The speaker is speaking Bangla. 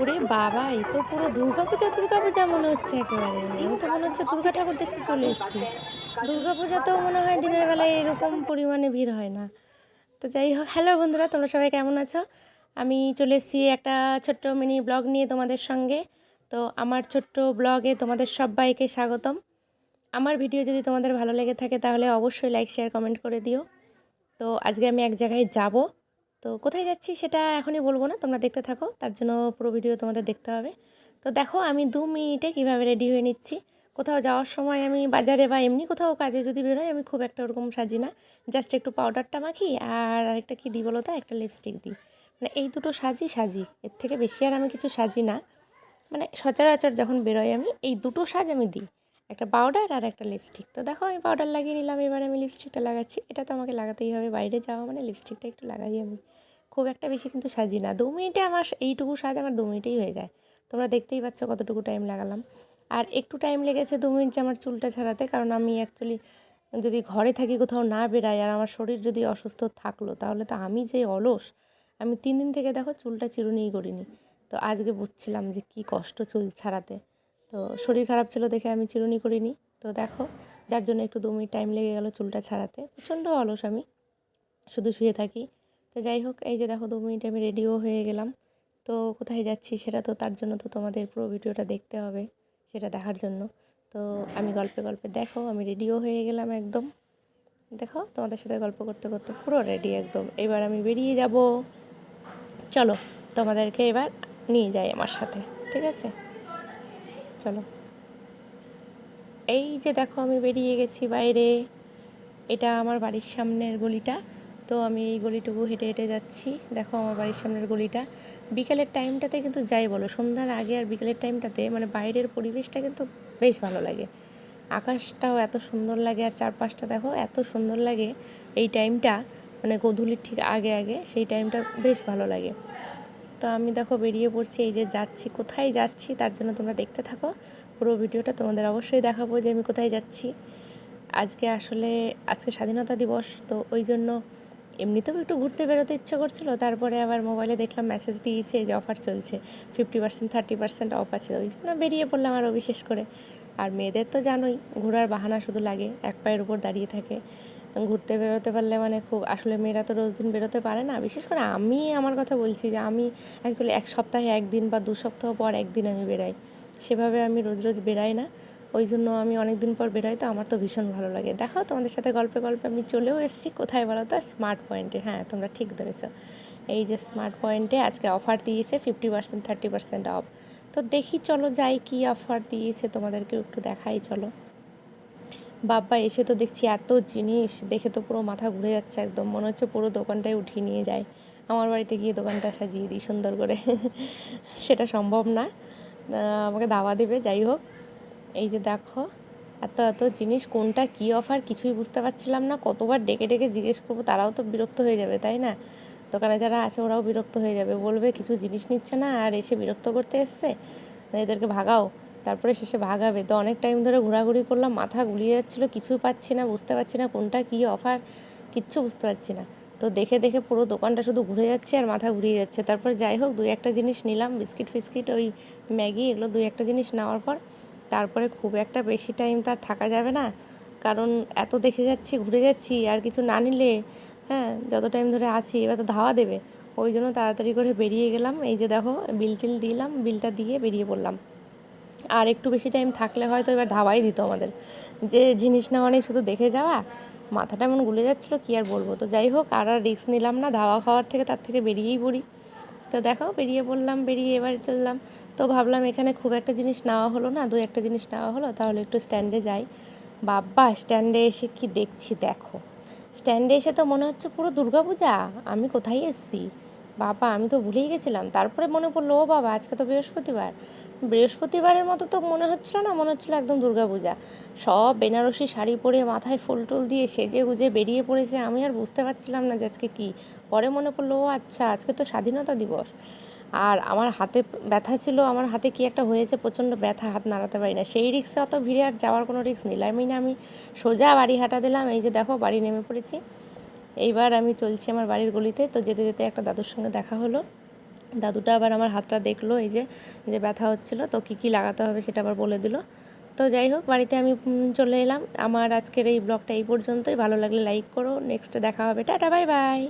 ওরে বাবা এ তো পুরো দুর্গাপূজা দুর্গাপূজা মনে হচ্ছে একেবারে। আমি তো মনে হচ্ছে দুর্গা ঠাকুর দেখতে চলে এসেছি। দুর্গাপূজাতেও মনে হয় দিনের বেলায় এরকম পরিমাণে ভিড় হয় না। তো যাই হোক, হ্যালো বন্ধুরা, তোমরা সবাই কেমন আছো? আমি চলে এসেছি একটা ছোট্ট মিনি ব্লগ নিয়ে তোমাদের সঙ্গে। তো আমার ছোট্ট ব্লগে তোমাদের সবাইকে স্বাগতম। আমার ভিডিও যদি তোমাদের ভালো লেগে থাকে, তাহলে অবশ্যই লাইক শেয়ার কমেন্ট করে দিও। তো আজকে আমি এক জায়গায় যাব। তো কোথায় যাচ্ছি সেটা এখনই বলব না, তোমরা দেখতে থাকো, তার জন্য পুরো ভিডিও তোমাদের দেখতে হবে। তো দেখো, আমি দু মিনিটে কীভাবে রেডি হয়ে নিচ্ছি। কোথাও যাওয়ার সময় আমি বাজারে বা এমনি কোথাও কাজে যদি বেরোই, আমি খুব একটা ওরকম সাজি না। জাস্ট একটু পাউডারটা মাখি আর আরেকটা কী দিই বলো তো, একটা লিপস্টিক দিই। মানে এই দুটো সাজি সাজি, এর থেকে বেশি আর আমি কিছু সাজি না। মানে সচরাচর যখন বেরোই আমি, এই দুটো সাজ আমি দিই, একটা পাউডার আর একটা লিপস্টিক তো দেখো, আমি পাউডার লাগিয়ে নিলাম, এবার আমি লিপস্টিকটা লাগাচ্ছি। এটা তো আমাকে লাগাতেই হবে, বাইরে যাওয়া মানে লিপস্টিকটা একটু লাগাই আমি। খুব একটা বেশি কিন্তু সাজি না। দু মিনিটে আমার এইটুকু সাজ আমার দু মিনিটেই হয়ে যায়। তোমরা দেখতেই পাচ্ছ কতটুকু টাইম লাগালাম। আর একটু টাইম লেগেছে দু মিনিট আমার চুলটা ছাড়াতে কারণ আমি অ্যাকচুয়ালি যদি ঘরে থাকি কোথাও না বেরাই আর আমার শরীর যদি অসুস্থ থাকল, তাহলে তো আমি যে অলস, আমি তিন দিন থেকে দেখো চুলটা চিরুনিই করিনি। তো আজকে বুঝছিলাম যে কি কষ্ট চুল ছাড়াতে তো শরীর খারাপ ছিল দেখে আমি চিরুনি করিনি। তো দেখো, যার জন্য একটু দু মিনিট টাইম লেগে গেলো চুলটা ছাড়াতে প্রচণ্ড অলস আমি। শুধু শুয়ে থাকি। তো যাই হোক, এই যে দেখো দু মিনিটে আমি রেডিও হয়ে গেলাম। তো কোথায় যাচ্ছি সেটা তো তার জন্য তো তোমাদের পুরো ভিডিওটা দেখতে হবে, সেটা দেখার জন্য। তো আমি গল্পে গল্পে দেখো, আমি রেডিও হয়ে গেলাম একদম। দেখো, তোমাদের সাথে গল্প করতে করতে পুরো রেডি একদম। এবার আমি বেরিয়ে যাব। চলো, তোমাদেরকে এবার নিয়ে যাই আমার সাথে, ঠিক আছে? চলো। এই যে দেখো, আমি বেরিয়ে গেছি বাইরে। এটা আমার বাড়ির সামনের গলিটা। তো আমি এই গলিটুকু হেঁটে হেঁটে যাচ্ছি। দেখো আমার বাড়ির সামনের গলিটা। বিকেলের টাইমটাতে কিন্তু যাই বলো, সন্ধ্যার আগে আর বিকেলের টাইমটাতে মানে বাইরের পরিবেশটা কিন্তু বেশ ভালো লাগে। আকাশটাও এত সুন্দর লাগে আর চারপাশটা দেখো এত সুন্দর লাগে। এই টাইমটা মানে গধূলির ঠিক আগে আগে সেই টাইমটা বেশ ভালো লাগে। তো আমি দেখো বেরিয়ে পড়ছি, এই যে যাচ্ছি। কোথায় যাচ্ছি তার জন্য তোমরা দেখতে থাকো। পুরো ভিডিওটা তোমাদের অবশ্যই দেখাবো যে আমি কোথায় যাচ্ছি। আজকে আসলে, আজকে স্বাধীনতা দিবস, তো ওই জন্য এমনিতেও একটু ঘুরতে বেরোতে ইচ্ছে করছিল, তারপরে আবার মোবাইলে দেখলাম মেসেজ দিয়েছে যে অফার চলছে fifty percent thirty percent off আছে, ওই জন্য বেরিয়ে পড়লাম আরও বিশেষ করে। আর মেয়েদের তো জানোই, ঘোরার বাহানা শুধু লাগে, এক পায়ের উপর দাঁড়িয়ে থাকে। ঘুরতে বেরোতে পারলে মানে খুব, আসলে মেয়েরা তো রোজ দিন বেরোতে পারে না, বিশেষ করে আমি আমার কথা বলছি যে আমি অ্যাকচুয়ালি এক সপ্তাহে একদিন বা দু সপ্তাহ পর একদিন আমি বেরাই। সেভাবে আমি রোজ রোজ বেরাই না। ওই জন্য আমি অনেক দিন পর বেরোই, তো আমার তো ভীষণ ভালো লাগে। দেখো তোমাদের সাথে গল্পে গল্পে আমি চলেও এসেছি। কোথায় বলো তো? স্মার্ট পয়েন্টে হ্যাঁ তোমরা ঠিক ধরেছো। এই যে স্মার্ট পয়েন্টে আজকে অফার দিয়েছে fifty percent thirty percent off তো দেখি চলো যাই কি অফার দিয়েছে তোমাদেরকে একটু দেখাই, চলো। বাবা, এসে তো দেখছি এত জিনিস। দেখে তো পুরো মাথা ঘুরে যাচ্ছে একদম। মনে হচ্ছে পুরো দোকানটাই উঠিয়ে নিয়ে যায়। আমার বাড়িতে গিয়ে দোকানটা সাজিয়ে দিই সুন্দর করে। সেটা সম্ভব না। আমাকে দাওয়া দেবে, যাই হোক। এই যে দেখো, এত এত জিনিস, কোনটা কী অফার কিছুই বুঝতে পারছিলাম না। কতবার ডেকে ডেকে জিজ্ঞেস করব, তারাও তো বিরক্ত হয়ে যাবে, তাই না? দোকানে যারা আছে, ওরাও বিরক্ত হয়ে যাবে। বলবে, কিছু জিনিস নিচ্ছে না, আর এসে বিরক্ত করতে এসছে? এদেরকে ভাগাও। তারপরে শেষে ভাগাবে। তো অনেক টাইম ধরে ঘোরাঘুরি করলাম, মাথা গুলিয়ে যাচ্ছিল, কিছুই পাচ্ছি না, বুঝতে পারছি না কোনটা কী অফার কিচ্ছু বুঝতে পারছি না। তো দেখে দেখে পুরো দোকানটা শুধু ঘুরে যাচ্ছে আর মাথা ঘুরিয়ে যাচ্ছে। তারপর যাই হোক, দুই একটা জিনিস নিলাম, বিস্কিট ফিস্কিট, ওই ম্যাগি, এগুলো দুই একটা জিনিস নেওয়ার পর তারপরে খুব একটা বেশি টাইম তার থাকা যাবে না। কারণ এত দেখে যাচ্ছি, ঘুরে যাচ্ছি, আর কিছু না নিলে হ্যাঁ যত টাইম ধরে আছি, এবার তো ধাওয়া দেবে। ওই জন্য তাড়াতাড়ি করে বেরিয়ে গেলাম। এই যে দেখো, বিল টিল দিলাম, বিলটা দিয়ে বেরিয়ে পড়লাম। আর একটু বেশি টাইম থাকলে হয়তো এবার ধাওয়াই দিত আমাদের। যে জিনিস নেওয়া নেই শুধু দেখে যাওয়া, মাথাটা এমন গুলে যাচ্ছিল, কী আর বলব? তো যাই হোক, আর আর রিস্ক নিলাম না ধাওয়া খাওয়ার থেকে তার থেকে বেরিয়েই পড়ি। তো দেখো, বেরিয়ে পড়লাম, বেরিয়ে এবার চললাম। তো ভাবলাম এখানে খুব একটা জিনিস নেওয়া হলো না, দু একটা জিনিস নেওয়া হলো, তাহলে একটু স্ট্যান্ডে যাই। বাবা স্ট্যান্ডে এসে কি দেখছি দেখো। স্ট্যান্ডে এসে তো মনে হচ্ছে পুরো দুর্গাপূজা আমি কোথায় এসেছি? বাবা আমি তো ভুলেই গেছিলাম। তারপরে মনে পড়ল, ও বাবা, আজকে তো বৃহস্পতিবার। বৃহস্পতিবারের মতো তো মনে হচ্ছিল না, মনে হচ্ছিল একদম দুর্গাপূজা সব বেনারসি শাড়ি পরে মাথায় ফুল টুল দিয়ে সেজে গুজে বেরিয়ে পড়েছে, আমি আর বুঝতে পারছিলাম না যে আজকে কী। পরে মনে পড়ল, ও আচ্ছা আজকে তো স্বাধীনতা দিবস। আর আমার হাতে ব্যথা ছিল, আমার হাতে কি একটা হয়েছে, প্রচণ্ড ব্যথা, হাত নাড়াতে পারি না। সেই রিক্সে অত ভিড়ে আর যাওয়ার কোনো রিক্স নিলামই না আমি সোজা বাড়ি হাঁটা দিলাম, এই যে দেখো, বাড়ি নেমে পড়েছি। এইবার আমি চলছি আমার বাড়ির গলিতে, তো যেতে যেতে একটা দাদুর সঙ্গে দেখা হলো। দাদুটা আবার আমার হাতটা দেখল, এই যে যে ব্যথা হচ্ছিল, তো কী কী লাগাতে হবে সেটা আবার বলে দিল। তো যাই হোক, বাড়িতে আমি চলে এলাম। আমার আজকের এই ব্লগটা এই পর্যন্তই। ভালো লাগলে লাইক করো। নেক্সটে দেখা হবে। Tata bye bye